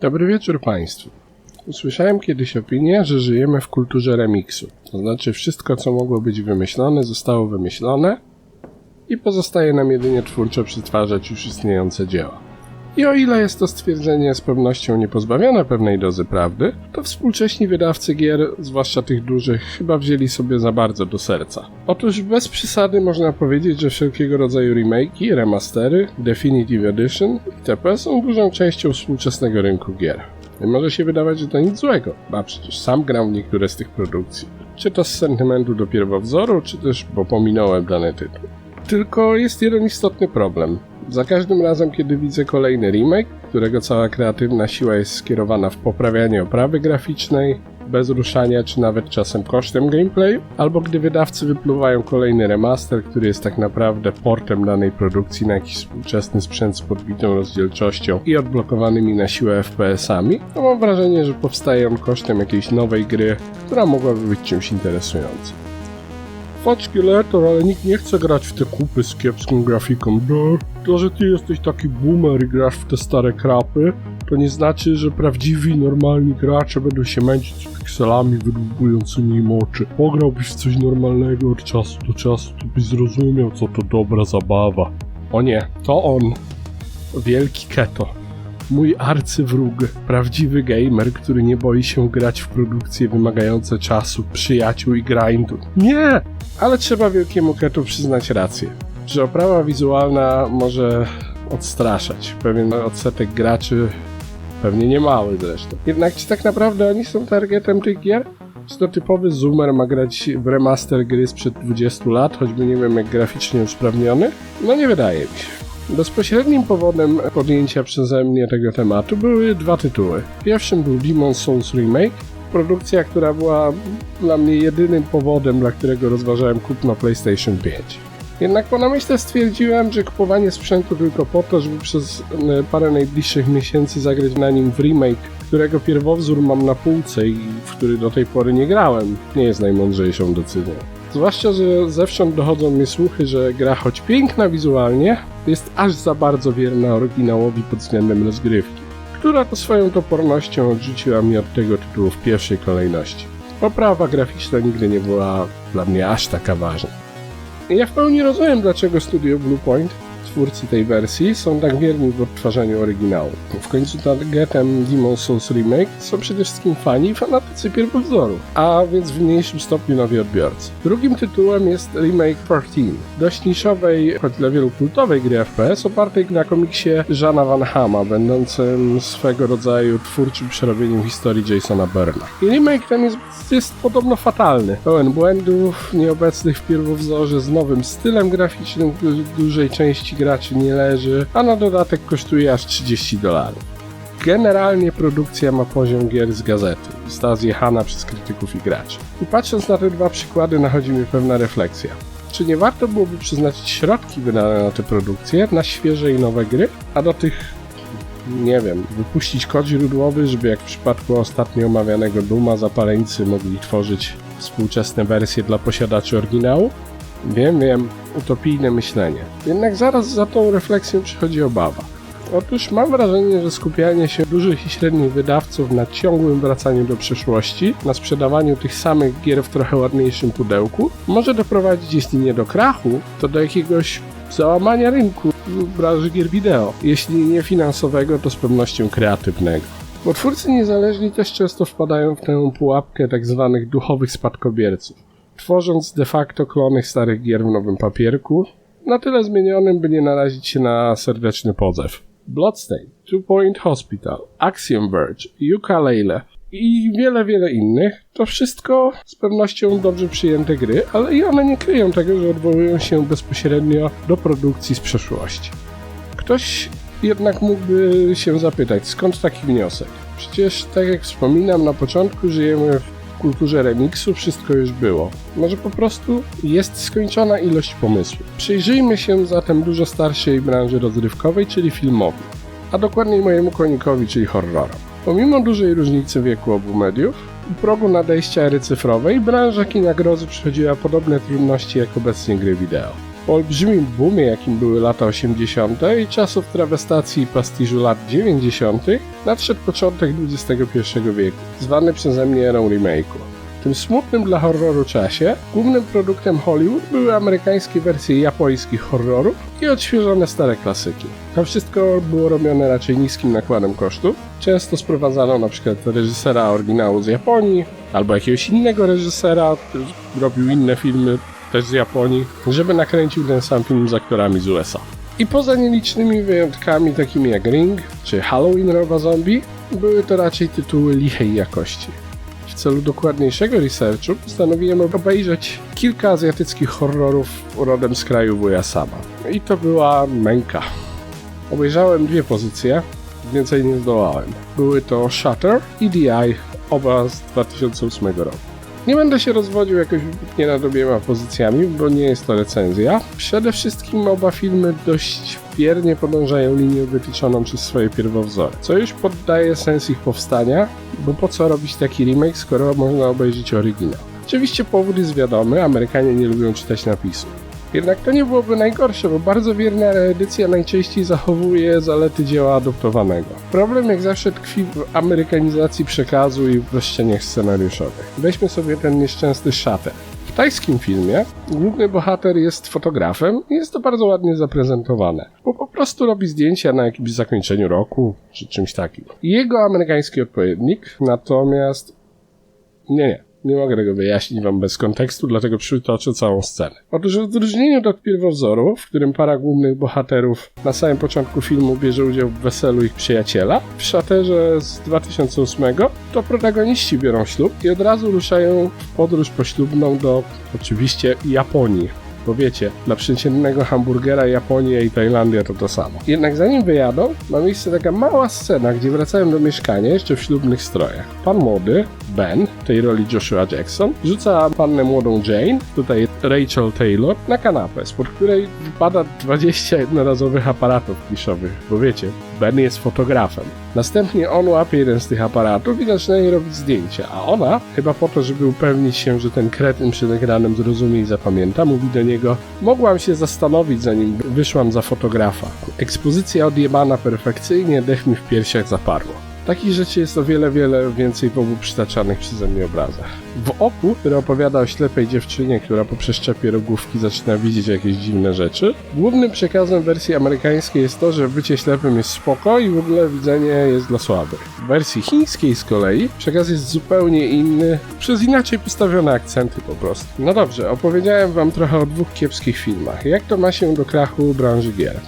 Dobry wieczór Państwu. Usłyszałem kiedyś opinię, że żyjemy w kulturze remiksu. To znaczy wszystko, co mogło być wymyślone, zostało wymyślone i pozostaje nam jedynie twórczo przetwarzać już istniejące dzieła. I o ile jest to stwierdzenie z pewnością niepozbawione pewnej dozy prawdy, to współcześni wydawcy gier, zwłaszcza tych dużych, chyba wzięli sobie za bardzo do serca. Otóż bez przesady można powiedzieć, że wszelkiego rodzaju remake'i, remastery, Definitive Edition itp. są dużą częścią współczesnego rynku gier. I może się wydawać, że to nic złego, a przecież sam gram w niektóre z tych produkcji. Czy to z sentymentu do pierwowzoru, czy też bo pominąłem dany tytuł. Tylko jest jeden istotny problem. Za każdym razem, kiedy widzę kolejny remake, którego cała kreatywna siła jest skierowana w poprawianie oprawy graficznej, bez ruszania czy nawet czasem kosztem gameplayu, albo gdy wydawcy wypluwają kolejny remaster, który jest tak naprawdę portem danej produkcji na jakiś współczesny sprzęt z podbitą rozdzielczością i odblokowanymi na siłę FPS-ami, to mam wrażenie, że powstaje on kosztem jakiejś nowej gry, która mogłaby być czymś interesującym. Faczkieletor, ale nikt nie chce grać w te kupy z kiepską grafiką. No, to, że ty jesteś taki boomer i grasz w te stare krapy, to nie znaczy, że prawdziwi, normalni gracze będą się męczyć pikselami wydłubującymi im oczy. Pograłbyś w coś normalnego od czasu do czasu, to byś zrozumiał, co to dobra zabawa. O nie, to on. Wielki Keto. Mój arcywróg, prawdziwy gamer, który nie boi się grać w produkcje wymagające czasu, przyjaciół i grindu. Nie! Ale trzeba wielkiemu Ketu przyznać rację, że oprawa wizualna może odstraszać pewien odsetek graczy, pewnie niemały zresztą. Jednak czy tak naprawdę oni są targetem tych gier? Czy to typowy zoomer ma grać w remaster gry sprzed 20 lat, choćby nie wiem jak graficznie usprawniony? No nie wydaje mi się. Bezpośrednim powodem podjęcia przeze mnie tego tematu były dwa tytuły. Pierwszym był Demon Souls Remake, produkcja, która była dla mnie jedynym powodem, dla którego rozważałem kupno PlayStation 5. Jednak po namyśle stwierdziłem, że kupowanie sprzętu tylko po to, żeby przez e, parę najbliższych miesięcy zagrać na nim w remake, którego pierwowzór mam na półce i w który do tej pory nie grałem, nie jest najmądrzejszą decyzją. Zwłaszcza, że zewsząd dochodzą mi słuchy, że gra choć piękna wizualnie, jest aż za bardzo wierna oryginałowi pod względem rozgrywki, która to swoją topornością odrzuciła mnie od tego tytułu w pierwszej kolejności. Poprawa graficzna nigdy nie była dla mnie aż taka ważna. Ja w pełni rozumiem, dlaczego studio Bluepoint, twórcy tej wersji, są tak wierni w odtwarzaniu oryginału. W końcu targetem Demon Souls Remake są przede wszystkim fani i fanatycy pierwowzoru, a więc w mniejszym stopniu nowi odbiorcy. Drugim tytułem jest remake 14, dość niszowej, choć dla wielu kultowej gry FPS, opartej na komiksie Żana Van Hama, będącym swego rodzaju twórczym przerobieniem historii Jasona Byrna. I remake ten jest, jest podobno fatalny, pełen błędów, nieobecnych w pierwowzorze, z nowym stylem graficznym, który dużej części graczy nie leży, a na dodatek kosztuje aż 30 dolarów. Generalnie produkcja ma poziom gier z gazety. Została zjechana przez krytyków i graczy. I patrząc na te dwa przykłady nachodzi mi pewna refleksja. Czy nie warto byłoby przeznaczyć środki wydane na te produkcje na świeże i nowe gry, a do tych nie wiem, wypuścić kod źródłowy, żeby jak w przypadku ostatnio omawianego Duma zapaleńcy mogli tworzyć współczesne wersje dla posiadaczy oryginału? Wiem, wiem, utopijne myślenie. Jednak zaraz za tą refleksją przychodzi obawa. Otóż mam wrażenie, że skupianie się dużych i średnich wydawców na ciągłym wracaniu do przeszłości, na sprzedawaniu tych samych gier w trochę ładniejszym pudełku, może doprowadzić, jeśli nie do krachu, to do jakiegoś załamania rynku w branży gier wideo. Jeśli nie finansowego, to z pewnością kreatywnego. Bo twórcy niezależni też często wpadają w tę pułapkę tak zwanych duchowych spadkobierców tworząc de facto klony starych gier w nowym papierku, na tyle zmienionym, by nie narazić się na serdeczny pozew. Bloodstain, Two Point Hospital, Axiom Verge, Yooka-Laylee i wiele, wiele innych, to wszystko z pewnością dobrze przyjęte gry, ale i one nie kryją tego, że odwołują się bezpośrednio do produkcji z przeszłości. Ktoś jednak mógłby się zapytać, skąd taki wniosek? Przecież, tak jak wspominam na początku, żyjemy w kulturze remiksu wszystko już było. Może po prostu jest skończona ilość pomysłów. Przyjrzyjmy się zatem dużo starszej branży rozrywkowej, czyli filmowi, a dokładniej mojemu konikowi, czyli horrorom. Pomimo dużej różnicy wieku obu mediów i progu nadejścia ery cyfrowej, branża kina grozy przechodziła podobne trudności jak obecnie gry wideo. Olbrzymim boomie, jakim były lata 80. i czasów trawestacji i pastiżu lat 90., nadszedł początek XXI wieku, zwany przeze mnie erą remake'u. W tym smutnym dla horroru czasie głównym produktem Hollywood były amerykańskie wersje japońskich horrorów i odświeżone stare klasyki. To wszystko było robione raczej niskim nakładem kosztów. Często sprowadzano na przykład reżysera oryginału z Japonii albo jakiegoś innego reżysera, który robił inne filmy też z Japonii, żeby nakręcił ten sam film z aktorami z USA. I poza nielicznymi wyjątkami takimi jak Ring czy Halloween Roba Zombie, były to raczej tytuły lichej jakości. W celu dokładniejszego researchu postanowiłem obejrzeć kilka azjatyckich horrorów rodem z kraju wuja sama. I to była męka. Obejrzałem dwie pozycje, więcej nie zdołałem. Były to Shutter i Eye, oba z 2008 roku. Nie będę się rozwodził jakoś wybitnie nad obiema pozycjami, bo nie jest to recenzja. Przede wszystkim oba filmy dość wiernie podążają linią wytyczoną przez swoje pierwowzory, co już poddaje sens ich powstania, bo po co robić taki remake, skoro można obejrzeć oryginał. Oczywiście powód jest wiadomy, Amerykanie nie lubią czytać napisów. Jednak to nie byłoby najgorsze, bo bardzo wierna reedycja najczęściej zachowuje zalety dzieła adoptowanego. Problem jak zawsze tkwi w amerykanizacji przekazu i uproszczeniach scenariuszowych. Weźmy sobie ten nieszczęsny Shutter. W tajskim filmie główny bohater jest fotografem i jest to bardzo ładnie zaprezentowane, bo po prostu robi zdjęcia na jakimś zakończeniu roku czy czymś takim. Jego amerykański odpowiednik natomiast... Nie, nie. Nie mogę tego wyjaśnić wam bez kontekstu, dlatego przytoczę całą scenę. Otóż w odróżnieniu od pierwowzoru, w którym para głównych bohaterów na samym początku filmu bierze udział w weselu ich przyjaciela, w Szaterze z 2008 to protagoniści biorą ślub i od razu ruszają w podróż poślubną do oczywiście Japonii. Bo wiecie, dla przeciętnego hamburgera Japonia i Tajlandia to to samo. Jednak zanim wyjadą, ma miejsce taka mała scena, gdzie wracają do mieszkania jeszcze w ślubnych strojach. Pan młody, Ben, w tej roli Joshua Jackson, rzuca pannę młodą Jane, tutaj Rachel Taylor, na kanapę, spod której wypada 20 jednorazowych aparatów kliszowych, bo wiecie, Ben jest fotografem. Następnie on łapie jeden z tych aparatów i zaczyna jej robić zdjęcia, a ona, chyba po to, żeby upewnić się, że ten kretyn przed ekranem zrozumie i zapamięta, mówi do niego Mogłam się zastanowić, zanim wyszłam za fotografa. Ekspozycja odjebana perfekcyjnie, dech mi w piersiach zaparło. Takich rzeczy jest o wiele, wiele więcej w obu przytaczanych przeze mnie obrazach. W oku, który opowiada o ślepej dziewczynie, która po przeszczepie rogówki zaczyna widzieć jakieś dziwne rzeczy, głównym przekazem wersji amerykańskiej jest to, że bycie ślepym jest spoko i w ogóle widzenie jest dla słabych. W wersji chińskiej z kolei przekaz jest zupełnie inny, przez inaczej postawione akcenty po prostu. No dobrze, opowiedziałem wam trochę o dwóch kiepskich filmach. Jak to ma się do krachu branży gier?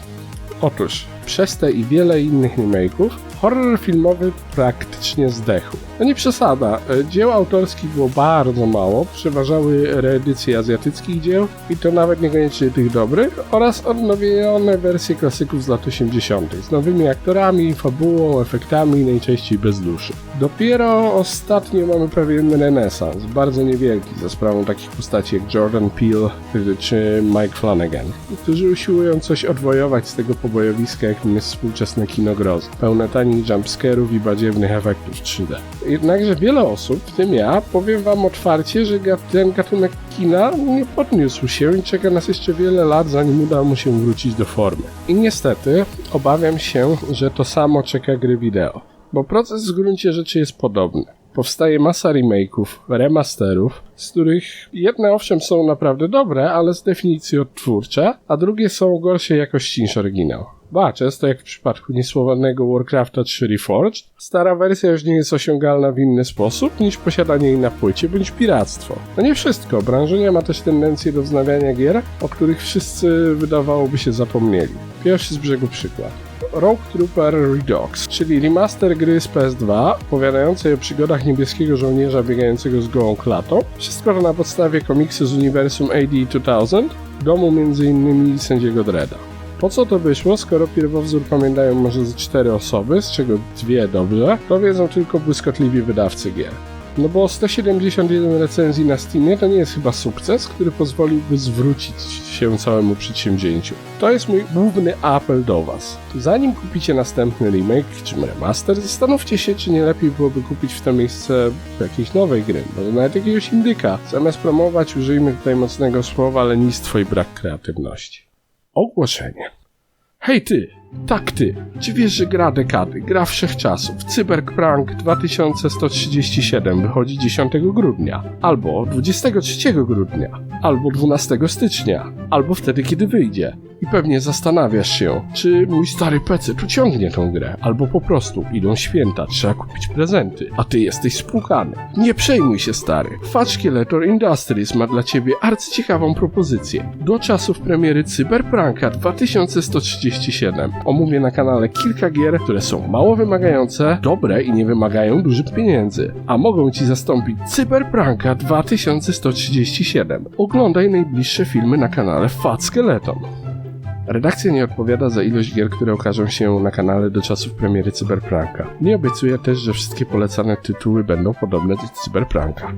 Otóż, przez te i wiele innych remake'ów, horror filmowy praktycznie zdechł. To nie przesada, dzieł autorskich było bardzo mało, przeważały reedycje azjatyckich dzieł i to nawet niekoniecznie tych dobrych, oraz odnowione wersje klasyków z lat 80. z nowymi aktorami, fabułą, efektami, najczęściej bez duszy. Dopiero ostatnio mamy pewien renesans, bardzo niewielki, za sprawą takich postaci jak Jordan Peele czy Mike Flanagan, którzy usiłują coś odwojować z tego pobojowiska, jakim jest współczesne kino grozy, pełne tanich jumpscarów i badziewnych efektów 3D. Jednakże wiele osób, w tym ja, powiem wam otwarcie, że ten gatunek kina nie podniósł się i czeka nas jeszcze wiele lat, zanim uda mu się wrócić do formy. I niestety obawiam się, że to samo czeka gry wideo, bo proces w gruncie rzeczy jest podobny. Powstaje masa remake'ów, remasterów, z których jedne owszem są naprawdę dobre, ale z definicji odtwórcze, a drugie są gorszej jakości niż oryginał. Ba, często jak w przypadku niesłownego Warcrafta 3 Reforged, stara wersja już nie jest osiągalna w inny sposób niż posiadanie jej na płycie bądź piractwo. No nie wszystko, branżunia ma też tendencję do wznawiania gier, o których wszyscy wydawałoby się zapomnieli. Pierwszy z brzegu przykład. Rogue Trooper Redux, czyli remaster gry z PS2, opowiadającej o przygodach niebieskiego żołnierza biegającego z gołą klatą. Wszystko na podstawie komiksu z uniwersum AD 2000, domu m.in. sędziego Dreda. Po co to wyszło, skoro pierwowzór pamiętają może ze cztery osoby, z czego dwie dobrze, to wiedzą tylko błyskotliwi wydawcy gier. No bo 171 recenzji na Steamie to nie jest chyba sukces, który pozwoliłby zwrócić się całemu przedsięwzięciu. To jest mój główny apel do Was. Zanim kupicie następny remake czy remaster, zastanówcie się, czy nie lepiej byłoby kupić w to miejsce jakiejś nowej gry, może nawet jakiegoś indyka. Zamiast promować, użyjmy tutaj mocnego słowa lenistwo i brak kreatywności. Ogłoszenie. Hej ty, tak ty, czy wiesz, że gra dekady, gra wszechczasów, Cyberprank 2137 wychodzi 10 grudnia, albo 23 grudnia, albo 12 stycznia, albo wtedy, kiedy wyjdzie. I pewnie zastanawiasz się, czy mój stary PC tu ciągnie tą grę, albo po prostu idą święta, trzeba kupić prezenty, a ty jesteś spłukany. Nie przejmuj się stary, Fudge Skeletor Industries ma dla ciebie arcyciekawą propozycję. Do czasów premiery Cyberpranka 2137 omówię na kanale kilka gier, które są mało wymagające, dobre i nie wymagają dużych pieniędzy, a mogą ci zastąpić Cyberpranka 2137. Oglądaj najbliższe filmy na kanale Fat Skeleton. Redakcja nie odpowiada za ilość gier, które okażą się na kanale do czasów premiery Cyberpranka. Nie obiecuję też, że wszystkie polecane tytuły będą podobne do Cyberpranka.